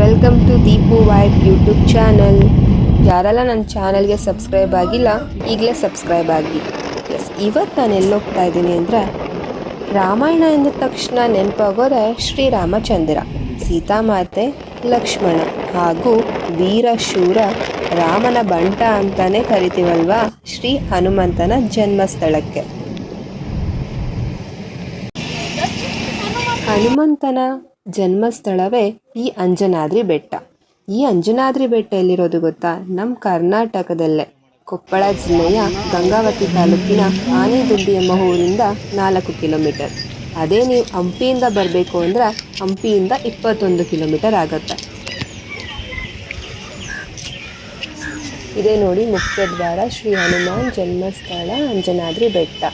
Welcome to Deepu vibe YouTube channel ಯಾರೆಲ್ಲ ನನ್ನ ಚಾನಲ್ಗೆ ಸಬ್ಸ್ಕ್ರೈಬ್ ಆಗಿಲ್ಲ, ಈಗಲೇ ಸಬ್ಸ್ಕ್ರೈಬ್ ಆಗಿ. ಎಸ್ ಇವತ್ತು ನಾನು ಎಲ್ಲೋಗ್ತಾ ಇದ್ದೀನಿ ಅಂದರೆ ರಾಮಾಯಣ ಎಂದ ತಕ್ಷಣ ನೆನಪಾಗೋದೆ ಶ್ರೀರಾಮಚಂದ್ರ, ಸೀತಾಮಾತೆ, ಲಕ್ಷ್ಮಣ ಹಾಗೂ ವೀರಶೂರ ರಾಮನ ಬಂಟ ಅಂತಲೇ ಕರಿತೀವಲ್ವಾ ಶ್ರೀ ಹನುಮಂತನ ಜನ್ಮಸ್ಥಳಕ್ಕೆ. ಹನುಮಂತನ ಜನ್ಮಸ್ಥಳವೇ ಈ ಅಂಜನಾದ್ರಿ ಬೆಟ್ಟ. ಈ ಅಂಜನಾದ್ರಿ ಬೆಟ್ಟ ಎಲ್ಲಿರೋದು ಗೊತ್ತಾ? ನಮ್ಮ ಕರ್ನಾಟಕದಲ್ಲೇ. ಕೊಪ್ಪಳ ಜಿಲ್ಲೆಯ ಗಂಗಾವತಿ ತಾಲೂಕಿನ ಆನೆದುಂಡಿ ಎಂಬ ಊರಿಂದ ನಾಲ್ಕು ಕಿಲೋಮೀಟರ್. ಅದೇ ನೀವು ಹಂಪಿಯಿಂದ ಬರಬೇಕು ಅಂದ್ರೆ ಹಂಪಿಯಿಂದ ಇಪ್ಪತ್ತೊಂದು ಕಿಲೋಮೀಟರ್ ಆಗುತ್ತೆ. ಇದೇ ನೋಡಿ ಮುಖ್ಯದ್ವಾರ ಶ್ರೀ ಹನುಮಾನ್ ಜನ್ಮಸ್ಥಳ ಅಂಜನಾದ್ರಿ ಬೆಟ್ಟ.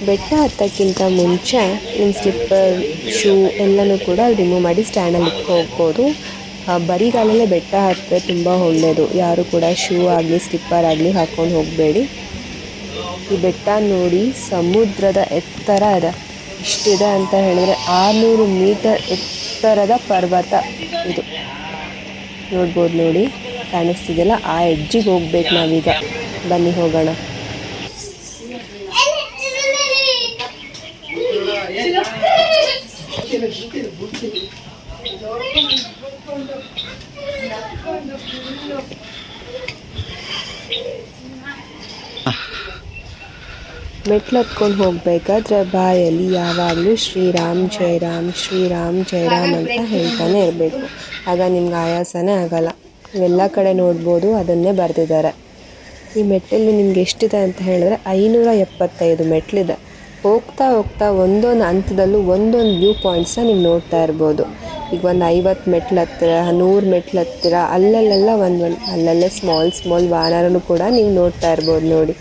ಬೆಟ್ಟ ಹತ್ತಕ್ಕಿಂತ ಮುಂಚೆ ನಿಮ್ಮ ಸ್ಲಿಪ್ಪರ್ ಶೂ ಎಲ್ಲನೂ ಕೂಡ ರಿಮೂವ್ ಮಾಡಿ ಸ್ಟ್ಯಾಂಡಲ್ಲಿ ಇಟ್ಕೊ ಹೋಗ್ಬೋದು ಆ, ಬರಿಗಾಲಲ್ಲೇ ಬೆಟ್ಟ ಹತ್ತಿದ್ರೆ ತುಂಬ ಒಳ್ಳೆಯದು ಯಾರು ಕೂಡ ಶೂ ಆಗಲಿ ಸ್ಲಿಪ್ಪರ್ ಆಗಲಿ ಹಾಕ್ಕೊಂಡು ಹೋಗಬೇಡಿ. ಈ ಬೆಟ್ಟ ನೋಡಿ ಸಮುದ್ರದ ಎತ್ತರ ಇದೆ ಇಷ್ಟಿದೆ ಅಂತ ಹೇಳಿದ್ರೆ ಆರುನೂರು ಮೀಟರ್ ಎತ್ತರದ ಪರ್ವತ ಇದು. ನೋಡ್ಬೋದು ನೋಡಿ ಕಾಣಿಸ್ತಿದೆಯಲ್ಲ? ಆ ಹೆಜ್ಜಿಗೆ ಹೋಗ್ಬೇಕು ನಾವೀಗ. ಬನ್ನಿ ಹೋಗೋಣ. ಮೆಟ್ಲು ಹತ್ಕೊಂಡು ಹೋಗ್ಬೇಕಾದ್ರೆ ಬಾಯಲ್ಲಿ ಯಾವಾಗಲೂ ಶ್ರೀರಾಮ್, ಜಯರಾಮ್ ಶ್ರೀರಾಮ್, ಜಯರಾಮ್ ಅಂತ ಹೇಳ್ತಾನೆ ಇರಬೇಕು. ಆಗ ನಿಮ್ಗೆ ಆಯಾಸನೇ ಆಗಲ್ಲ. ಎಲ್ಲ ಕಡೆ ನೋಡ್ಬೋದು, ಅದನ್ನೇ ಬರೆದಿದ್ದಾರೆ. ಈ ಮೆಟ್ಟಲು ನಿಮ್ಗೆ ಎಷ್ಟಿದೆ ಅಂತ ಹೇಳಿದ್ರೆ ಐನೂರ ಎಪ್ಪತ್ತೈದು ಮೆಟ್ಲಿದೆ. ಹೋಗ್ತಾ ಹೋಗ್ತಾ ಒಂದೊಂದು ಹಂತದಲ್ಲೂ ಒಂದೊಂದು ವ್ಯೂ ಪಾಯಿಂಟ್ಸ್ನ ನೀವು ನೋಡ್ತಾ ಇರ್ಬೋದು. ಈಗ ಒಂದು ಐವತ್ತು ಮೆಟ್ಲು ಹತ್ತಿರ ನೂರು ಮೆಟ್ಲು ಹತ್ತಿರ ಅಲ್ಲಲ್ಲೆಲ್ಲ ಒಂದು ಅಲ್ಲಲ್ಲೇ ಸ್ಮಾಲ್ ಸ್ಮಾಲ್ ವಾನರನು ಕೂಡ ನೀವು ನೋಡ್ತಾ ಇರ್ಬೋದು ನೋಡಿ.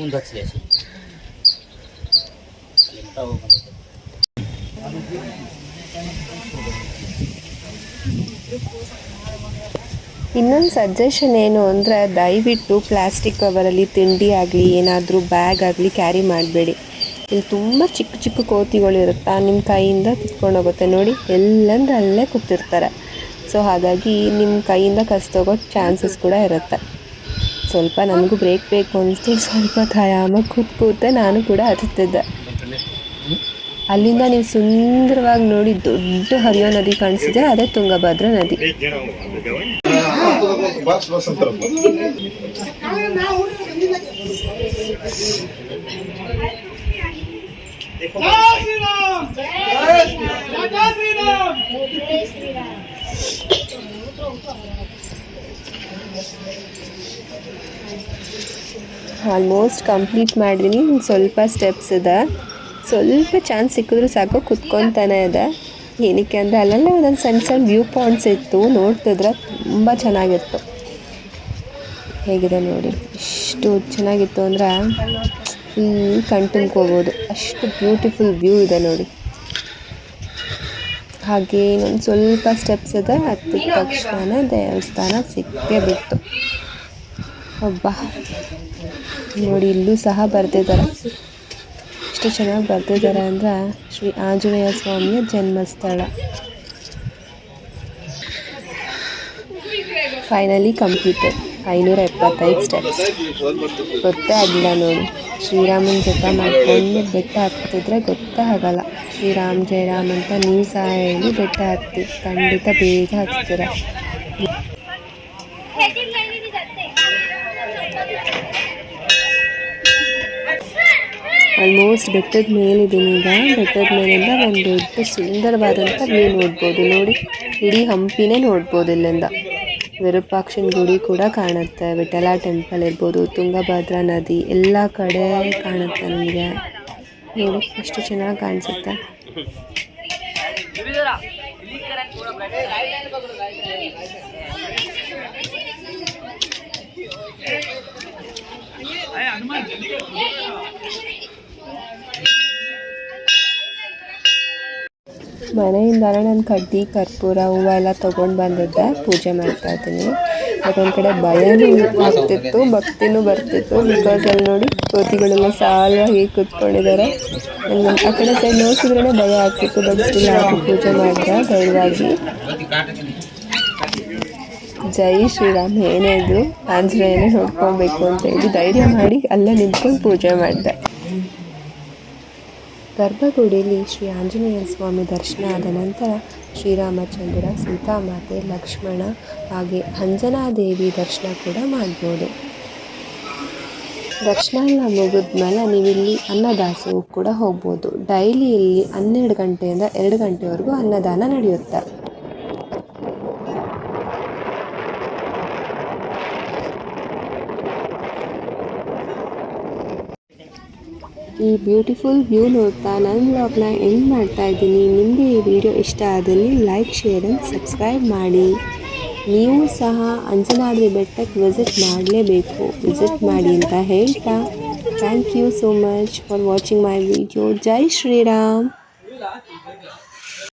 ಮುಂದೆ ಇನ್ನೊಂದು ಸಜೆಷನ್ ಏನು ಅಂದರೆ ದಯವಿಟ್ಟು ಪ್ಲಾಸ್ಟಿಕ್ ಕವರಲ್ಲಿ ತಿಂಡಿ ಆಗಲಿ, ಏನಾದರೂ ಬ್ಯಾಗ್ ಆಗಲಿ ಕ್ಯಾರಿ ಮಾಡಬೇಡಿ. ಇಲ್ಲಿ ತುಂಬ ಚಿಕ್ಕ ಚಿಕ್ಕ ಕೋತಿಗಳು ನಿಮ್ಮ ಕೈಯಿಂದ ಕಿತ್ಕೊಂಡು ಹೋಗುತ್ತೆ. ನೋಡಿ, ಎಲ್ಲಂದ್ರೆ ಅಲ್ಲೇ ಕೂತಿರ್ತಾರೆ. ಸೊ ಹಾಗಾಗಿ ನಿಮ್ಮ ಕೈಯಿಂದ ಕಸ್ತೋಗೋ ಚಾನ್ಸಸ್ ಕೂಡ ಇರುತ್ತೆ. ಸ್ವಲ್ಪ ನಮಗೂ ಬ್ರೇಕ್ ಬೇಕು ಅನಿಸ್ತು, ಸ್ವಲ್ಪ ಆರಾಮಾಗಿ ಕೂತ್ ಕೂತೆ ನಾನು ಕೂಡ ಹತ್ತುತ್ತಿದ್ದೆ ಅಲ್ಲಿಂದ ನೀವು ಸುಂದರವಾಗಿ ನೋಡಿ ದೊಡ್ಡ ಹರಿಯೋ ನದಿ ಕಾಣಿಸಿದೆ ಅದೇ ತುಂಗಭದ್ರಾ ನದಿ. ಆಲ್ಮೋಸ್ಟ್ ಕಂಪ್ಲೀಟ್ ಮಾಡಿದ್ದೀನಿ ಇನ್ನು ಸ್ವಲ್ಪ ಸ್ಟೆಪ್ಸ್ ಇದೆ. ಸ್ವಲ್ಪ ಚಾನ್ಸ್ ಸಿಕ್ಕಿದ್ರೆ ಸಾಕು ಕುತ್ಕೊತಾನೆ ಇದೆ. ಏನಕ್ಕೆ ಅಂದರೆ ಅಲ್ಲೆಲ್ಲ ಒಂದೊಂದು ಸಣ್ಣ ಸಣ್ಣ ವ್ಯೂ ಪಾಯಿಂಟ್ಸ್ ಇತ್ತು, ನೋಡ್ತಿದ್ರೆ ತುಂಬ ಚೆನ್ನಾಗಿತ್ತು. ಹೇಗಿದೆ ನೋಡಿ ಎಷ್ಟು ಚೆನ್ನಾಗಿತ್ತು ಅಂದರೆ ಫುಲ್ ಕಣ್ ಅಷ್ಟು ಬ್ಯೂಟಿಫುಲ್ ವ್ಯೂ ಇದೆ ನೋಡಿ. ಹಾಗೆ ಇನ್ನೊಂದು ಸ್ವಲ್ಪ ಸ್ಟೆಪ್ಸ್ ಇದೆ, ಹತ್ತಿದ ತಕ್ಷಣ ದೇವಸ್ಥಾನ ಸಿಕ್ಕೇ ಬಿತ್ತು ಒಬ್ಬ ನೋಡಿ, ಇಲ್ಲೂ ಸಹ ಬರ್ತಿದ್ದಾರೆ. ಎಷ್ಟು ಚೆನ್ನಾಗಿ ಬರ್ತಿದ್ದಾರೆ ಅಂದರೆ ಶ್ರೀ ಆಂಜನೇಯ ಸ್ವಾಮಿಯ ಜನ್ಮಸ್ಥಳ. ಫೈನಲಿ ಕಂಪ್ಲೀಟೆಡ್ ಐನೂರ ಎಪ್ಪತ್ತೈದು ಸ್ಟೆಪ್ಸ್ ಗೊತ್ತೇ ಆಗಿಲ್ಲ ನೋಡಿ. ಶ್ರೀರಾಮನ ಜಪ ಮಾಡ್ಕೊಂಡು ಬೆಟ್ಟ ಹತ್ತಿದ್ರೆ ಗೊತ್ತೇ ಆಗಲ್ಲ. ಶ್ರೀರಾಮ್ ಜಯರಾಮ್ ಅಂತ ನೀವು ಸಹ ಹೇಳಿ ಬೆಟ್ಟ ಹತ್ತಿ, ಖಂಡಿತ ಬೇಗ ಹತ್ತೀರ. ಆಲ್ಮೋಸ್ಟ್ ಬೆಟ್ಟದ ಮೇಲಿದ್ದೀನಿ ಈಗ. ಬೆಟ್ಟದ ಮೇಲಿಂದ ಒಂದು ದೊಡ್ಡ ಸುಂದರವಾದಂಥ ವ್ಯೂ ನೋಡ್ಬೋದು. ನೋಡಿ, ಇಡೀ ಹಂಪಿನೇ ನೋಡ್ಬೋದು ಇಲ್ಲಿಂದ. ವಿರೂಪಾಕ್ಷನ ಗುಡಿ ಕೂಡ ಕಾಣುತ್ತೆ. ವಿಠಲ ಟೆಂಪಲ್ ಇರ್ಬೋದು, ತುಂಗಭದ್ರಾ ನದಿ, ಎಲ್ಲ ಕಡೆ ಕಾಣುತ್ತೆ ನಮಗೆ. ನೋಡಿ, ಎಷ್ಟು ಚೆನ್ನಾಗಿ ಕಾಣಿಸುತ್ತೆ. ಮನೆಯಿಂದಾನೆ ನಾನು ಕಡ್ಡಿ, ಕರ್ಪೂರ, ಹೂವು ಎಲ್ಲ ತೊಗೊಂಡು ಬಂದಿದ್ದೆ. ಪೂಜೆ ಮಾಡ್ತಾ ಇದ್ದೀನಿ. ಅದೊಂದು ಕಡೆ ಭಯನೂ ಆಗ್ತಿತ್ತು, ಭಕ್ತಿನೂ ಬರ್ತಿತ್ತು. ಬಿಕಾಸ್ ಅಲ್ಲಿ ನೋಡಿ ಕೋತಿಗಳೆಲ್ಲ ಸಾಲಾಗಿ ಕೂತ್ಕೊಂಡಿದ್ದಾರೆ. ಆ ಕಡೆ ಸೈಡ್ ನೋಡ್ತಿದ್ರೇ ಭಯ ಆಗ್ತಿತ್ತು. ಸ್ಟಿಲ್ ಆಗಿ ಪೂಜೆ ಮಾಡಿದ ಧೈರ್ಯವಾಗಿ ಜೈ ಶ್ರೀರಾಮ್ ಏನೇ ಇದ್ರು ಆಂಜನೇಯನೇ ನೋಡ್ಕೊಬೇಕು ಅಂತ ಹೇಳಿ ಧೈರ್ಯ ಮಾಡಿ ಅಲ್ಲೇ ನಿಂತ್ಕೊಂಡು ಪೂಜೆ ಮಾಡಿದೆ. ಗರ್ಭಗುಡಿಯಲ್ಲಿ ಶ್ರೀ ಆಂಜನೇಯ ಸ್ವಾಮಿ ದರ್ಶನ ಆದ ನಂತರ ಶ್ರೀರಾಮಚಂದ್ರ, ಸೀತಾಮಾತೆ, ಲಕ್ಷ್ಮಣ ಹಾಗೆ ಅಂಜನಾದೇವಿ ದರ್ಶನ ಕೂಡ ಮಾಡ್ಬೋದು. ದರ್ಶನ ಎಲ್ಲ ಮುಗಿದ್ಮೇಲೆ ನೀವಿಲ್ಲಿ ಇಲ್ಲಿ ಅನ್ನದಾಸೋಹ ಕೂಡ ಹೋಗ್ಬೋದು. ಡೈಲಿ ಇಲ್ಲಿ ಹನ್ನೆರಡು ಗಂಟೆಯಿಂದ ಎರಡು ಗಂಟೆವರೆಗೂ ಅನ್ನದಾನ ನಡೆಯುತ್ತೆ. ಈ ಬ್ಯೂಟಿಫುಲ್ ವ್ಯೂ ನೋಡ್ತಾ ನನ್ನ ಬ್ಲಾಗ್ನ ಎಂಡ್ ಮಾಡ್ತಾ ಇದ್ದೀನಿ. ನಿಮಗೆ ಈ ವಿಡಿಯೋ ಇಷ್ಟ ಆದಲ್ಲಿ ಲೈಕ್ ಶೇರ್ ಆ್ಯಂಡ್ ಸಬ್ಸ್ಕ್ರೈಬ್ ಮಾಡಿ. ನೀವು ಸಹ ಅಂಜನಾದ್ರಿ ಬೆಟ್ಟಕ್ಕೆ ವಿಸಿಟ್ ಮಾಡಲೇಬೇಕು. ವಿಸಿಟ್ ಮಾಡಿ ಅಂತ ಹೇಳ್ತಾ. Thank you so much for watching my video Jai Shriram.